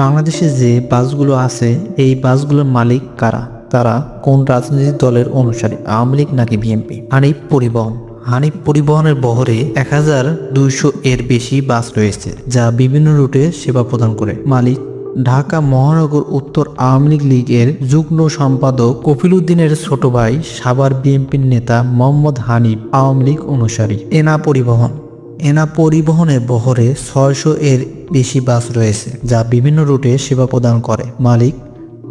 বাংলাদেশে যে বাসগুলো আছে, এই বাসগুলোর মালিক কারা? তারা কোন রাজনৈতিক দলের অনুসারী? আওয়ামী লীগ নাকি বিএনপি? হানিফ পরিবহন। হানিফ পরিবহনের বহরে এক হাজার দুইশো এর বেশি বাস রয়েছে, যা বিভিন্ন রুটে সেবা প্রদান করে। মালিক ঢাকা মহানগর উত্তর আওয়ামী লীগ লীগের যুগ্ম সম্পাদক কফিল উদ্দিনের ছোট ভাই সাবার বিএনপির নেতা মোহাম্মদ হানিফ আওয়ামী লীগ অনুসারী। এনা পরিবহন। এনা পরিবহনের বহরে ছয়শো এর বেশি বাস রয়েছে, যা বিভিন্ন রুটে সেবা প্রদান করে। মালিক,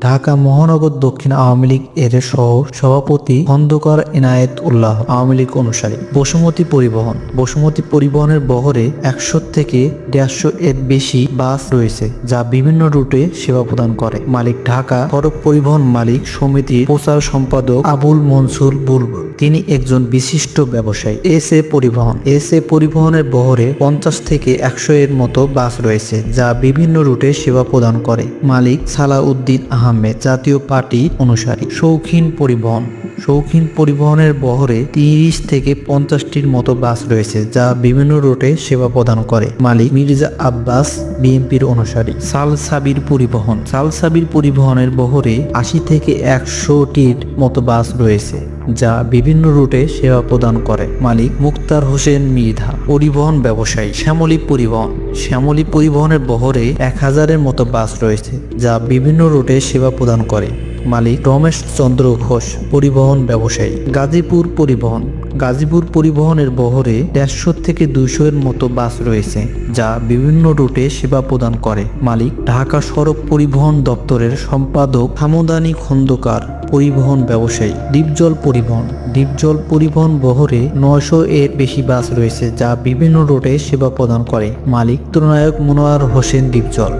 ঢাকা মহানগর দক্ষিণ আওয়ামী লীগ এর সহ সভাপতি খন্দকার এনায়েত উল্লাহ আওয়ামী লীগ অনুসারী। বসুমতী পরিবহন। বসুমতী পরিবহনের বহরে একশো থেকে দেড়শো এর বেশি বাস রয়েছে, যা বিভিন্ন রুটে সেবা প্রদান করে। মালিক, ঢাকা সড়ক পরিবহন মালিক সমিতির প্রচার সম্পাদক আবুল মনসুর বুলবুল। তিনি একজন বিশিষ্ট ব্যবসায়ী। এস এ পরিবহন। এস এ পরিবহনের বহরে পঞ্চাশ থেকে একশো এর মতো বাস রয়েছে, যা বিভিন্ন রুটে সেবা প্রদান করে। মালিক সালাউদ্দিন আহমেদ, জাতীয় পার্টি অনুসারী। শৌখিন পরিবহন। শৌখিন পরিবহনের বহরে তিরিশ থেকে পঞ্চাশটির মতো বাস রয়েছে, যা বিভিন্ন রুটে সেবা প্রদান করে। মালিক মির্জা আব্বাস, বিএনপির অনুসারী। সাল সাবির পরিবহন। সাল সাবির পরিবহনের বহরে আশি থেকে একশোটির মতো বাস রয়েছে, যা বিভিন্ন রুটে সেবা প্রদান করে। মালিক মুক্তার হোসেন মৃধা পরিবহন ব্যবসায়ী। শ্যামলী পরিবহন। শ্যামলী পরিবহনের বহরে এক হাজারের মতো বাস রয়েছে, যা বিভিন্ন রুটে সেবা প্রদান করে। মালিক রমেশ চন্দ্র ঘোষ, পরিবহন ব্যবসায়ী। গাজীপুর পরিবহন। গাজীপুর পরিবহনের বহরে দেড়শো থেকে দুইশো এর মতো বাস রয়েছে, যা বিভিন্ন রুটে সেবা প্রদান করে। মালিক ঢাকা সড়ক পরিবহন দপ্তরের সম্পাদক হামদানি খন্দকার, পরিবহন ব্যবসায়ী। ডিপজল পরিবহন। ডিপজল পরিবহন বহরে নয়শো এর বেশি বাস রয়েছে, যা বিভিন্ন রুটে সেবা প্রদান করে। মালিক তুরনায়ক মনোয়ার হোসেন ডিপজল।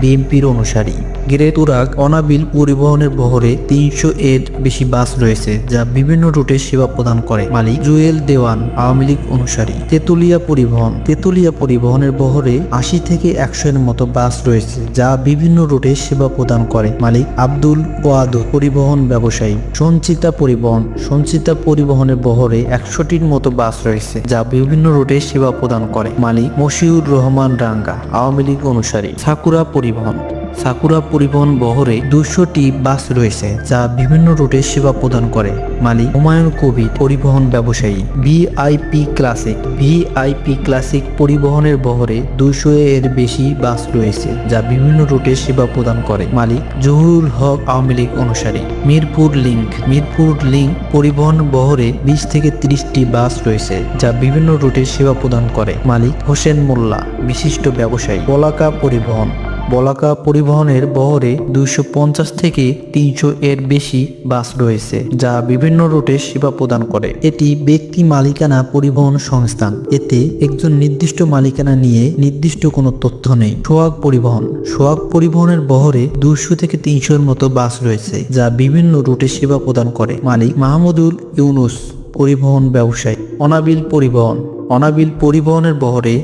বিএনপির অনুসারী। গিরেতুরাগ অনাবিল পরিবহনের বহরে তিনশো এর বেশি বাস রয়েছে, যা বিভিন্ন রুটে সেবা প্রদান করে। মালিক জুয়েল দেওয়ান, আওয়ামী লীগ অনুসারী। তেতুলিয়া পরিবহন, তেতুলিয়া পরিবহনের বহরে আশি থেকে একশো এর মতো বাস রয়েছে, যা বিভিন্ন রুটে সেবা প্রদান করে। মালিক আব্দুল ওয়াদুদ পরিবহন ব্যবসায়ী। সঞ্চিতা পরিবহন, সঞ্চিতা পরিবহনের বহরে একশোটির মতো বাস রয়েছে, যা বিভিন্ন রুটে সেবা প্রদান করে। মালিক মশিউর রহমান রাঙ্গা, আওয়ামী লীগ অনুসারী। সাকুরা পরিবহন। সাকুরা পরিবহন বহরে দুশোটি বাস রয়েছে যা বিভিন্ন রুটে সেবা প্রদান করে। মালিক হুমায়ুন কবির পরিবহন ব্যবসায়ী। VIP classic. ভিআইপি ক্লাসিক পরিবহনের বহরে দুশো এর বেশি বাস রয়েছে যা বিভিন্ন রুটে সেবা প্রদান করে। মালিক জহুরুল হক আওয়ামী লীগ অনুসারী। মিরপুর লিংক। মিরপুর লিংক পরিবহন বহরে বিশ থেকে ত্রিশটি বাস রয়েছে যা বিভিন্ন রুটে সেবা প্রদান করে। মালিক হোসেন মোল্লা, বিশিষ্ট ব্যবসায়ী। বলাকা পরিবহন। বলাকা পরিবহনের বহরে দুইশো পঞ্চাশ থেকে তিনশো এর বেশি বাস রয়েছে, যা বিভিন্ন রুটে সেবা প্রদান করে। এটি ব্যক্তি মালিকানা পরিবহন সংস্থান। এতে একজন নির্দিষ্ট মালিকানা নিয়ে নির্দিষ্ট কোনো তথ্য নেই। সোহাগ পরিবহন। সোহাগ পরিবহনের বহরে দুশো থেকে তিনশোর মতো বাস রয়েছে, যা বিভিন্ন রুটে সেবা প্রদান করে। মালিক মাহমুদুল ইউনুস, পরিবহন ব্যবসায়ী। অনাবিল পরিবহন। অনাবিল পরিবহনের বহরে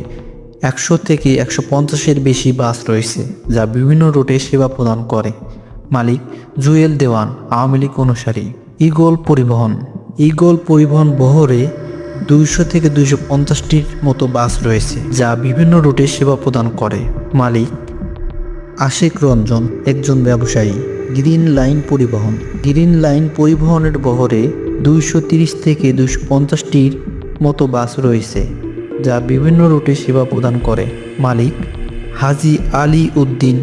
একশো থেকে একশো পঞ্চাশের বেশি বাস রয়েছে, যা বিভিন্ন রুটে সেবা প্রদান করে। মালিক জুয়েল দেওয়ান, আওয়ামী লীগ অনুসারী। ইগল পরিবহন। ইগল পরিবহন বহরে দুইশো থেকে দুইশো পঞ্চাশটির মতো বাস রয়েছে, যা বিভিন্ন রুটে সেবা প্রদান করে। মালিক আশিক রঞ্জন, একজন ব্যবসায়ী। গ্রিন লাইন পরিবহন। গ্রিন লাইন পরিবহনের বহরে দুইশো থেকে দুইশো পঞ্চাশটির মতো বাস রয়েছে। যা বিভিন্ন রুটে সেবা প্রদান করে মালিক হাজি আলী উদ্দিন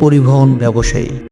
পরিবহন ব্যবসায়ী।